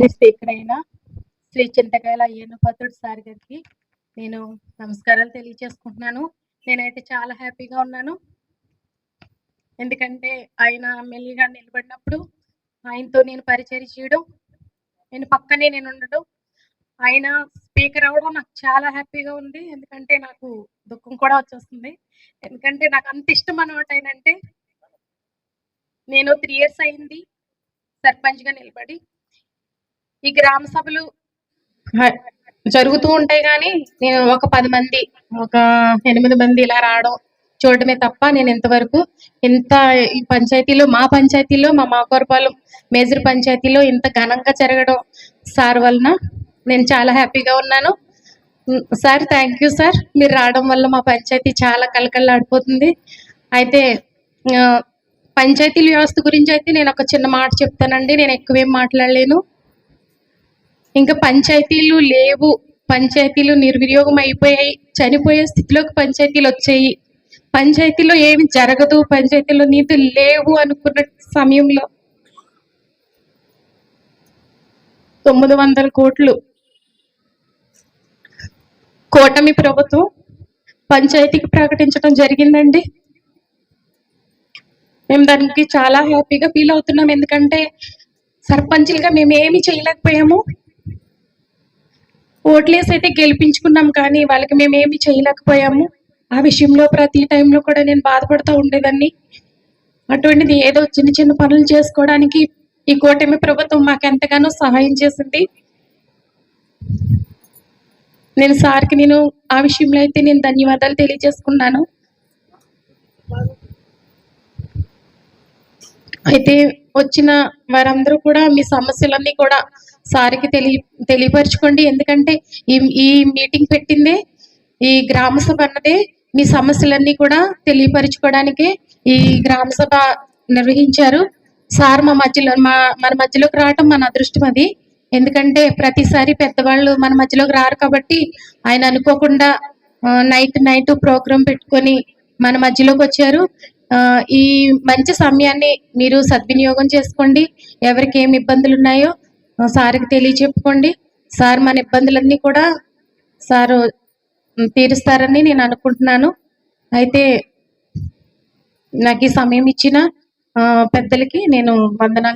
Assembly speaker అయిన Shri Chintakayala Ayyanna Patrudu sir గారికి నేను నమస్కారాలు తెలియజేసుకుంటున్నాను నేనైతే చాలా హ్యాపీగా ఉన్నాను. ఎందుకంటే ఆయన ఎమ్మెల్యేగా నిలబడినప్పుడు ఆయనతో నేను పరిచయం చేయడం నేను పక్కనే నేను ఉండడం ఆయన స్పీకర్ అవ్వడం నాకు చాలా హ్యాపీగా ఉంది. ఎందుకంటే నాకు దుఃఖం కూడా వచ్చేస్తుంది. ఎందుకంటే నాకు అంత ఇష్టం అనమాట ఆయన నేను త్రీ ఇయర్స్ అయింది. సర్పంచ్గా నిలబడి ఈ గ్రామ సభలు జరుగుతూ ఉంటాయి కానీ నేను ఒక పది మంది ఒక ఎనిమిది మంది ఇలా రావడం చూడటమే తప్ప నేను ఇంతవరకు ఇంత ఈ పంచాయతీలో మా పంచాయతీలో మా మాకోరపాలెం మేజర్ పంచాయతీలో ఇంత ఘనంగా జరగడం సార్ వలన నేను చాలా హ్యాపీగా ఉన్నాను. Sir thank you sir. మీరు రావడం వల్ల మా పంచాయతీ చాలా కలకల్లాడిపోతుంది అయితే పంచాయతీ పంచాయతీల వ్యవస్థ గురించి అయితే నేను ఒక చిన్న మాట చెప్తానండి. నేను ఎక్కువేం మాట్లాడలేను. ఇంకా పంచాయతీలు లేవు. పంచాయతీలు నిర్వినియోగం అయిపోయాయి. చనిపోయే స్థితిలోకి పంచాయతీలు వచ్చాయి. పంచాయతీలో ఏమి జరగదు. పంచాయతీలో నీతులు లేవు అనుకున్న సమయంలో తొమ్మిది వందల కోట్లు కూటమి ప్రభుత్వం పంచాయతీకి ప్రకటించడం జరిగిందండి. మేము దానికి చాలా హ్యాపీగా ఫీల్ అవుతున్నాం. ఎందుకంటే సర్పంచ్లుగా మేము ఏమి చేయలేకపోయాము. ఓట్లేసి అయితే గెలిపించుకున్నాం కానీ వాళ్ళకి మేము ఏమి చేయలేకపోయాము. ఆ విషయంలో ప్రతి టైంలో కూడా నేను బాధపడుతూ ఉండేదాన్ని. అటువంటిది ఏదో చిన్న చిన్న పనులు చేసుకోవడానికి ఈ కూటమి ప్రభుత్వం మాకు ఎంతగానో సహాయం చేసింది. నేను సార్కి నేను ఆ విషయంలో అయితే నేను ధన్యవాదాలు తెలియజేసుకున్నాను. అయితే వచ్చిన వారందరూ కూడా మీ సమస్యలన్నీ కూడా సారికి తెలియ తెలియపరచుకోండి. ఎందుకంటే ఈ ఈ మీటింగ్ పెట్టిందే ఈ గ్రామ సభ అన్నదే మీ సమస్యలన్నీ కూడా తెలియపరచుకోవడానికే ఈ గ్రామ సభ నిర్వహించారు. సార్ మా మధ్యలో మా మన మధ్యలోకి రావటం మన అదృష్టం అది. ఎందుకంటే ప్రతిసారి పెద్దవాళ్ళు మన మధ్యలోకి రారు కాబట్టి ఆయన అనుకోకుండా నైట్ నైట్ ప్రోగ్రాం పెట్టుకొని మన మధ్యలోకి వచ్చారు. ఈ మంచి సమయాన్ని మీరు సద్వినియోగం చేసుకోండి. ఎవరికి ఏమి ఇబ్బందులు ఉన్నాయో సార్కి తెలియచెప్పుకోండి. సార్ మన ఇబ్బందులన్నీ కూడా సారు తీరుస్తారని నేను అనుకుంటున్నాను. అయితే నాకు ఈ సమయం ఇచ్చిన పెద్దలకి నేను వందనాలు